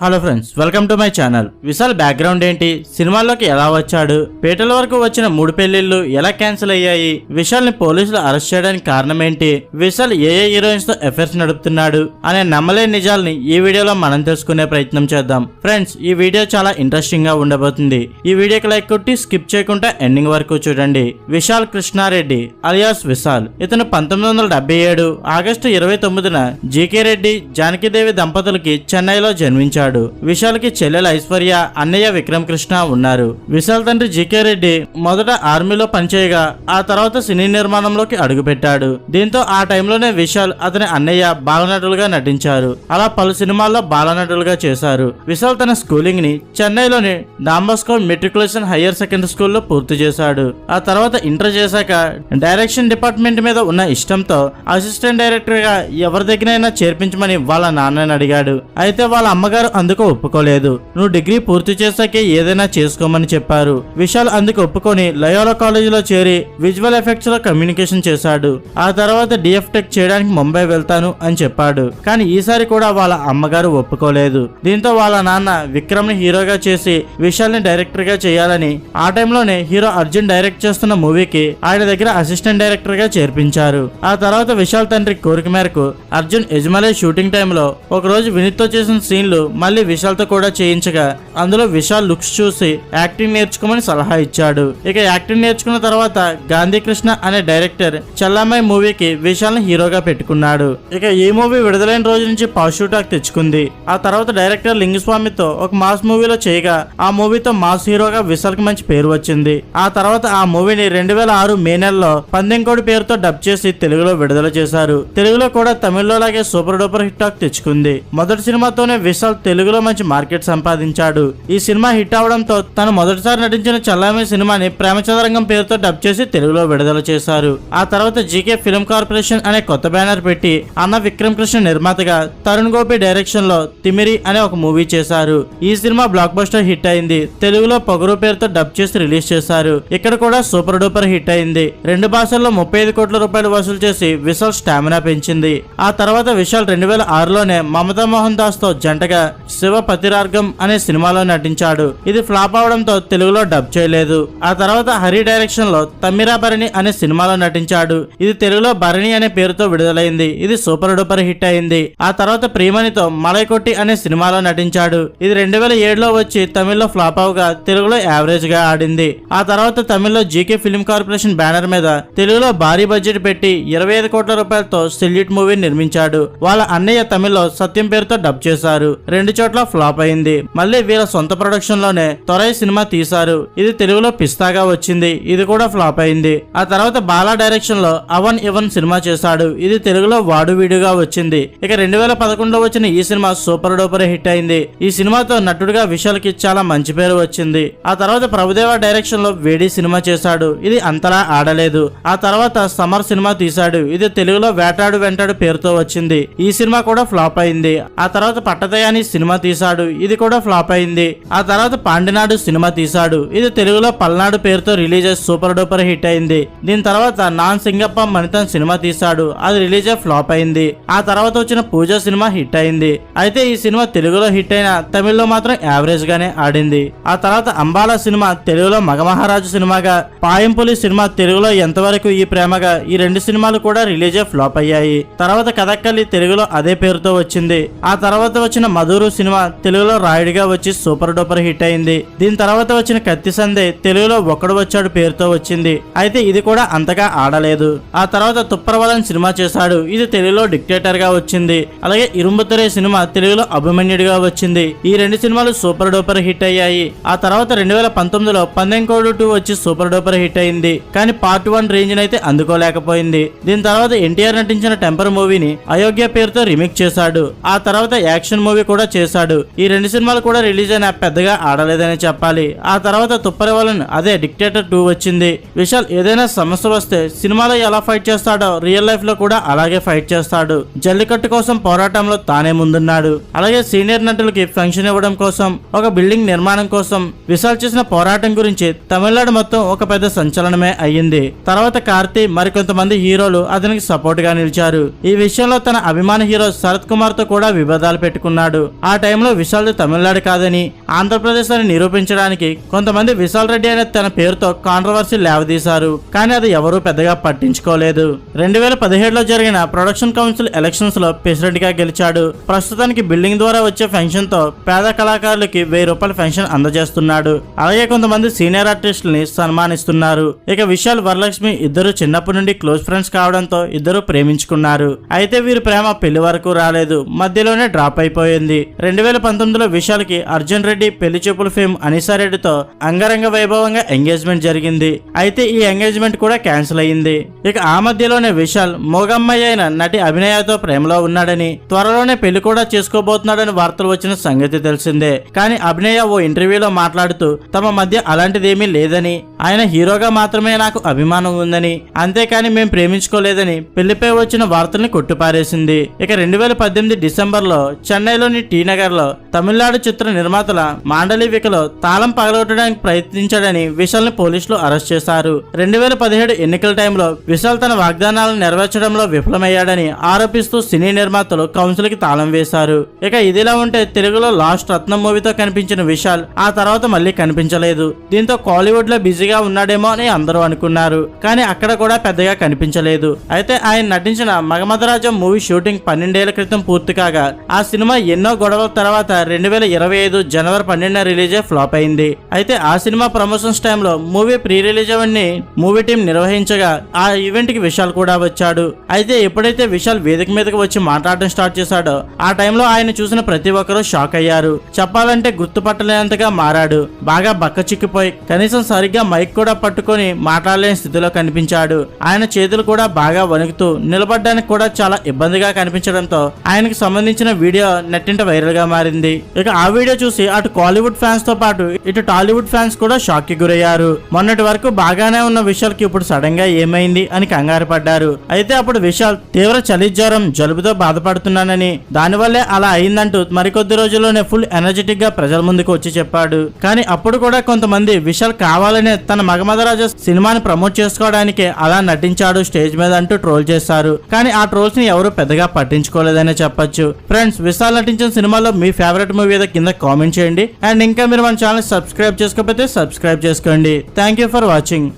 Hello friends welcome to my channel Vishal background ఏంటి? సినిమాల్లోకి ఎలా వచ్చాడు? పేటల వరకు వచ్చిన మూడు పెళ్ళిళ్ళు ఎలా క్యాన్సిల్ అయ్యాయి? విశాల్ని పోలీసులు అరెస్ట్ చేయడానికి కారణం ఏంటి? విశాల్ ఏ ఏ హీరోయిన్స్తో అఫైర్స్ నడుపుతున్నాడు? అనే నమ్మలేని నిజాల్ని ఈ వీడియోలో మనం తెలుసుకునే ప్రయత్నం చేద్దాం. ఫ్రెండ్స్ ఈ వీడియో చాలా ఇంట్రెస్టింగ్గా ఉండబోతుంది. ఈ వీడియోకి లైక్ కొట్టి స్కిప్ చేయకుండా ఎండింగ్ వరకు చూడండి. విశాల్ కృష్ణారెడ్డి అలియాస్ విశాల్. ఇతను పంతొమ్మిది వందల డెబ్బై ఏడు ఆగస్టు ఇరవై తొమ్మిదిన జీకే రెడ్డి జానకిదేవి దంపతులకి చెన్నైలో జన్మించాడు. విశాల్కి చెల్లెలు ఐశ్వర్య అన్నయ్య విక్రమ్ కృష్ణ ఉన్నారు. విశాల్ తండ్రి జీకే రెడ్డి మొదట ఆర్మీలో పనిచేయగా ఆ తర్వాత సినీ నిర్మాణంలోకి అడుగుపెట్టాడు. దీంతో ఆ టైంలోనే విశాల్ అతని అన్నయ్య బాలనటులుగా నటించారు. అలా పలు సినిమాల్లో బాలనటులుగా చేశారు. విశాల్ తన స్కూలింగ్ని చెన్నైలోని డాంబస్కో మెట్రికులేషన్ హైయర్ సెకండరీ స్కూల్లో పూర్తి చేశాడు. ఆ తర్వాత ఇంటర్ చేశాక డైరెక్షన్ డిపార్ట్మెంట్ మీద ఉన్న ఇష్టంతో అసిస్టెంట్ డైరెక్టర్గా ఎవరి దగ్గరైనా చేర్పించమని వాళ్ళ నాన్నని అడిగాడు. అయితే వాళ్ళ అమ్మగారు అందుకు ఒప్పుకోలేదు. నువ్వు డిగ్రీ పూర్తి చేశాకే ఏదైనా చేసుకోమని చెప్పారు. విశాల్ అందుకు ఒప్పుకొని లయోలా కాలేజీలో చేరి విజువల్ ఎఫెక్ట్స్లో కమ్యూనికేషన్ చేశాడు. ఆ తర్వాత డిఎఫ్ టెక్ చేయడానికి ముంబై వెళ్తాను అని చెప్పాడు. కానీ ఈసారి కూడా వాళ్ళ అమ్మగారు ఒప్పుకోలేదు. దీంతో వాళ్ళ నాన్న విక్రమ్ని హీరోగా చేసి విశాల్ని డైరెక్టర్గా చేయాలని ఆ టైంలోనే హీరో అర్జున్ డైరెక్ట్ చేస్తున్న మూవీకి ఆయన దగ్గర అసిస్టెంట్ డైరెక్టర్గా చేర్పించారు. ఆ తర్వాత విశాల్ తండ్రి కోరిక మేరకు అర్జున్ యజమలే షూటింగ్ టైంలో ఒక రోజు వినీత్తో చేసిన సీన్లు మళ్ళీ విశాల్తో కూడా చేయించగా అందులో విశాల్ లుక్స్ చూసి యాక్టింగ్ నేర్చుకోమని సలహా ఇచ్చాడు. ఇక యాక్టింగ్ నేర్చుకున్న తర్వాత గాంధీ కృష్ణ అనే డైరెక్టర్ చల్లామై మూవీకి విశాల్ని హీరోగా పెట్టుకున్నాడు. ఇక ఈ మూవీ విడుదలైన రోజు నుంచి పాజిటివ్ టాక్ తెచ్చుకుంది. ఆ తర్వాత డైరెక్టర్ లింగస్వామితో ఒక మాస్ మూవీలో చేయగా ఆ మూవీతో మాస్ హీరోగా విశాల్కి మంచి పేరు వచ్చింది. ఆ తర్వాత ఆ మూవీని రెండు వేల ఆరు మే నెలలో పందెంకోడి పేరుతో డబ్ చేసి తెలుగులో విడుదల చేశారు. తెలుగులో కూడా తమిళ్ళో లాగే సూపర్ డూపర్ హిట్ టాక్ తెచ్చుకుంది. మొదటి సినిమాతోనే విశాల్ తెలుగులో మంచి మార్కెట్ సంపాదించాడు. ఈ సినిమా హిట్ అవడంతో తను మొదటిసారి నటించిన చల్లామి సినిమాని ప్రేమచదరంగం పేరుతో డబ్ చేసి తెలుగులో విడుదల చేశారు. ఆ తర్వాత జీకే ఫిల్మ్ కార్పొరేషన్ అనే కొత్త బ్యానర్ పెట్టి అన్న విక్రమ్ కృష్ణ నిర్మాతగా తరుణ్ గోపి డైరెక్షన్లో తిమిరి అనే ఒక మూవీ చేశారు. ఈ సినిమా బ్లాక్ బస్టర్ హిట్ అయింది. తెలుగులో పొగరు పేరుతో డబ్ చేసి రిలీజ్ చేశారు. ఇక్కడ కూడా సూపర్ డూపర్ హిట్ అయింది. రెండు భాషల్లో ముప్పై ఐదు కోట్ల రూపాయలు వసూలు చేసి విశాల్ స్టామినా పెంచింది. ఆ తర్వాత విశాల్ రెండు వేల ఆరులోనే మమతా మోహన్ దాస్తో జంటగా శివ పతిరార్గం అనే సినిమాలో నటించాడు. ఇది ఫ్లాప్ అవడంతో తెలుగులో డబ్ చేయలేదు. ఆ తర్వాత హరి డైరెక్షన్లో తమ్మిరా భరణి అనే సినిమాలో నటించాడు. ఇది తెలుగులో భరణి అనే పేరుతో విడుదలైంది. ఇది సూపర్ డూపర్ హిట్ అయింది. ఆ తర్వాత ప్రియమణితో మలైకొట్టి అనే సినిమాలో నటించాడు. ఇది రెండు వేల ఏడులో వచ్చి తమిళ్ళో ఫ్లాప్ అవగా తెలుగులో యావరేజ్గా ఆడింది. ఆ తర్వాత తమిళ్ళో జీకే ఫిల్మ్ కార్పొరేషన్ బ్యానర్ మీద తెలుగులో భారీ బడ్జెట్ పెట్టి ఇరవై ఐదు కోట్ల రూపాయలతో సెల్యూట్ మూవీ నిర్మించాడు. వాళ్ళ అన్నయ్య తమిళ్ళో సత్యం పేరుతో డబ్ చేశారు. రెండు చోట్ల ఫ్లాప్ అయింది. మళ్ళీ వీళ్ళ సొంత ప్రొడక్షన్లోనే తొరై సినిమా తీశారు. ఇది తెలుగులో పిస్తాగా వచ్చింది. ఇది కూడా ఫ్లాప్ అయింది. ఆ తర్వాత బాలా డైరెక్షన్లో అవన్ ఇవన్ సినిమా చేశాడు. ఇది తెలుగులో వాడు వీడుగా వచ్చింది. ఇక రెండు వేల పదకొండులో వచ్చిన ఈ సినిమా సూపర్ డూపర్ హిట్ అయింది. ఈ సినిమాతో నటుడిగా విశాల్కి చాలా మంచి పేరు వచ్చింది. ఆ తర్వాత ప్రభుదేవ డైరెక్షన్లో వేడి సినిమా చేశాడు. ఇది అంతలా ఆడలేదు. ఆ తర్వాత సమర్ సినిమా తీశాడు. ఇది తెలుగులో వేటాడు వెంటాడు పేరుతో వచ్చింది. ఈ సినిమా కూడా ఫ్లాప్ అయింది. ఆ తర్వాత పట్టదయాని సినిమా సినిమా తీశాడు. ఇది కూడా ఫ్లాప్ అయింది. ఆ తర్వాత పాండినాడు సినిమా తీశాడు. ఇది తెలుగులో పల్నాడు పేరుతో రిలీజ్ అయ్యి సూపర్ డూపర్ హిట్ అయింది. దీని తర్వాత నాన్ సింగప్ప మణితన్ సినిమా తీశాడు. అది రిలీజ్ అయ్యి ఫ్లాప్ అయింది. ఆ తర్వాత వచ్చిన పూజ సినిమా హిట్ అయింది. అయితే ఈ సినిమా తెలుగులో హిట్ అయినా తమిళ్ళో మాత్రం యావరేజ్ గానే ఆడింది. ఆ తర్వాత అంబాలా సినిమా తెలుగులో మగమహారాజు సినిమాగా పాయంపులి సినిమా తెలుగులో ఎంతవరకు ఈ ప్రేమగా ఈ రెండు సినిమాలు కూడా రిలీజ్ అయ్యి ఫ్లాప్ అయ్యాయి. తర్వాత కథక్కలి తెలుగులో అదే పేరుతో వచ్చింది. ఆ తర్వాత వచ్చిన మధురు సినిమా తెలుగులో రాయుడిగా వచ్చి సూపర్ డూపర్ హిట్ అయింది. దీని తర్వాత వచ్చిన కత్తి సందే తెలుగులో ఒకడు వచ్చాడు పేరుతో వచ్చింది. అయితే ఇది కూడా అంతగా ఆడలేదు. ఆ తర్వాత తుప్పరవలన్ సినిమా చేశాడు. ఇది తెలుగులో డిక్టేటర్గా వచ్చింది. అలాగే ఇరుంబుతరే సినిమా తెలుగులో అభిమన్యుడిగా వచ్చింది. ఈ రెండు సినిమాలు సూపర్ డూపర్ హిట్ అయ్యాయి. ఆ తర్వాత రెండు వేల పంతొమ్మిదిలో పందెంకోడు టూ వచ్చి సూపర్ డూపర్ హిట్ అయింది. కానీ పార్ట్ వన్ రేంజ్ అయితే అందుకోలేకపోయింది. దీని తర్వాత ఎన్టీఆర్ నటించిన టెంపర్ మూవీని అయోగ్య పేరుతో రీమేక్ చేశాడు. ఆ తర్వాత యాక్షన్ మూవీ కూడా చేశాడు. ఈ రెండు సినిమాలు కూడా రిలీజ్ అయిన పెద్దగా ఆడలేదని చెప్పాలి. ఆ తర్వాత తుప్పరవలన్ అదే డిక్టేటర్ టూ వచ్చింది. విశాల్ ఏదైనా సమస్య వస్తే సినిమాలో ఎలా ఫైట్ చేస్తాడో రియల్ లైఫ్లో కూడా అలాగే ఫైట్ చేస్తాడు. జల్లికట్టు కోసం పోరాటంలో తానే ముందున్నాడు. అలాగే సీనియర్ నటులకి ఫంక్షన్ ఇవ్వడం కోసం ఒక బిల్డింగ్ నిర్మాణం కోసం విశాల్ చేసిన పోరాటం గురించి తమిళనాడు మొత్తం ఒక పెద్ద సంచలనమే అయ్యింది. తర్వాత కార్తీ మరికొంతమంది హీరోలు అతనికి సపోర్ట్గా నిలిచారు. ఈ విషయంలో తన అభిమాన హీరో శరత్ కుమార్తో కూడా విభేదాలు పెట్టుకున్నాడు. ఆ టైంలో విశాల్ తమిళనాడు కాదని ఆంధ్రప్రదేశ్ అని నిరూపించడానికి కొంతమంది విశాల్ రెడ్డి అనే తన పేరుతో కాంట్రవర్సీ లేవదీశారు. కానీ అది ఎవరూ పెద్దగా పట్టించుకోలేదు. రెండు వేల పదిహేడులో జరిగిన ప్రొడక్షన్ కౌన్సిల్ ఎలక్షన్స్లో ప్రెసిడెంట్గా గెలిచాడు. ప్రస్తుతానికి బిల్డింగ్ ద్వారా వచ్చే పెన్షన్తో పేద కళాకారులకి వెయ్యి రూపాయల పెన్షన్ అందజేస్తున్నాడు. అలాగే కొంతమంది సీనియర్ ఆర్టిస్టుల్ని సన్మానిస్తున్నారు. ఇక విశాల్ వరలక్ష్మి ఇద్దరు చిన్నప్పటి నుండి క్లోజ్ ఫ్రెండ్స్ కావడంతో ఇద్దరు ప్రేమించుకున్నారు. అయితే వీరి ప్రేమ పెళ్ళి వరకు రాలేదు. మధ్యలోనే డ్రాప్ అయిపోయింది. రెండు వేల పంతొమ్మిదిలో విశాల్కి అర్జున్ రెడ్డి పెళ్ళి చూపుల ఫేమ్ అనిసారెడ్డితో అంగరంగ వైభవంగా ఎంగేజ్మెంట్ జరిగింది. అయితే ఈ ఎంగేజ్మెంట్ కూడా క్యాన్సిల్ అయ్యింది. ఇక ఆ మధ్యలోనే విశాల్ మోగమ్మాయి అయిన నటి అభినయతో ప్రేమలో ఉన్నాడని త్వరలోనే పెళ్ళి కూడా చేసుకోబోతున్నాడని వార్తలు వచ్చిన సంగతి తెలిసిందే. కానీ అభినయ ఓ ఇంటర్వ్యూలో మాట్లాడుతూ తమ మధ్య అలాంటిదేమీ లేదని ఆయన హీరోగా మాత్రమే నాకు అభిమానం ఉందని అంతేకాని మేం ప్రేమించుకోలేదని పెళ్ళిపై వచ్చిన వార్తల్ని కొట్టిపారేసింది. ఇక రెండు వేల పద్దెనిమిది డిసెంబర్లో చెన్నైలోని టీ లో తమిళనాడు చిత్ర నిర్మాతల మాండలివికలో తాళం పగలగొట్టడానికి ప్రయత్నించాడని విశాల్ని పోలీసులు అరెస్ట్ చేశారు. రెండు వేల పదిహేడు ఎన్నికల టైంలో విశాల్ తన వాగ్దానాలను నెరవేర్చడంలో విఫలమయ్యాడని ఆరోపిస్తూ సినీ నిర్మాతలు కౌన్సిల్కి తాళం వేశారు. ఇక ఇదిలా ఉంటే తెలుగులో లాస్ట్ రత్నం మూవీతో కనిపించిన విశాల్ ఆ తర్వాత మళ్ళీ కనిపించలేదు. దీంతో కాలీవుడ్లో బిజీగా ఉన్నాడేమో అని అందరూ అనుకున్నారు. కానీ అక్కడ కూడా పెద్దగా కనిపించలేదు. అయితే ఆయన నటించిన మగమధరాజం మూవీ షూటింగ్ పన్నెండేళ్ళ క్రితం పూర్తి కాగా ఆ సినిమా ఎన్నో గొడవల తర్వాత రెండు వేల ఇరవై ఐదు జనవరి పన్నెండున రిలీజ్ ఫ్లాప్ అయింది. అయితే ఆ సినిమా ప్రమోషన్స్ టైంలో మూవీ ప్రీ రిలీజ్ అవన్నీ మూవీ టీం నిర్వహించగా ఆ ఈవెంట్కి విశాల్ కూడా వచ్చాడు. అయితే ఎప్పుడైతే విశాల్ వేదిక మీదకి వచ్చి మాట్లాడడం స్టార్ట్ చేశాడో ఆ టైంలో ఆయన చూసిన ప్రతి ఒక్కరూ షాక్ అయ్యారు. చెప్పాలంటే గుర్తుపట్టలేనంతగా మారాడు. బాగా బక్క చిక్కిపోయి కనీసం సరిగ్గా మైక్ కూడా పట్టుకొని మాట్లాడలేని స్థితిలో కనిపించాడు. ఆయన చేతులు కూడా బాగా వణుకుతూ నిలబడడానికి కూడా చాలా ఇబ్బందిగా కనిపించడంతో ఆయనకు సంబంధించిన వీడియో నెట్టింట వైరల్గా మారింది. ఇక ఆ వీడియో చూసి అటు కాలీవుడ్ ఫ్యాన్స్తో పాటు ఇటు టాలీవుడ్ ఫ్యాన్స్ కూడా షాక్కి గురయ్యారు. మొన్నటి వరకు బాగానే ఉన్న విషయాలకి ఇప్పుడు సడన్గా ఏమైంది అని కంగారు పడ్డారు. అయితే అప్పుడు విశాల్ తీవ్ర చలి జ్వరం జలుబుతో బాధపడుతున్నానని దానివల్లే అలా అయిందంటూ మరికొద్ది రోజుల్లోనే ఫుల్ ఎనర్జెటిక్గా ప్రజల ముందుకు వచ్చి చెప్పాడు. కానీ అప్పుడు కూడా కొంతమంది విశాల్ కావాలనే తన మగమధరాజ సినిమాని ప్రమోట్ చేసుకోవడానికి అలా నటించాడు స్టేజ్ మీద అంటూ ట్రోల్ చేశారు. కానీ ఆ ట్రోల్స్ని ఎవరు పెద్దగా పట్టించుకోలేదనే చెప్పొచ్చు. ఫ్రెండ్స్ విశాల్ నటించిన సినిమాలో మీ ఫేవరెట్ మూవీ ఏదో కింద కామెంట్ చేయండి. అండ్ ఇంకా మీరు మన ఛానల్ సబ్స్క్రైబ్ చేసుకోకపోతే సబ్స్క్రైబ్ చేసుకోండి. Thank you for watching.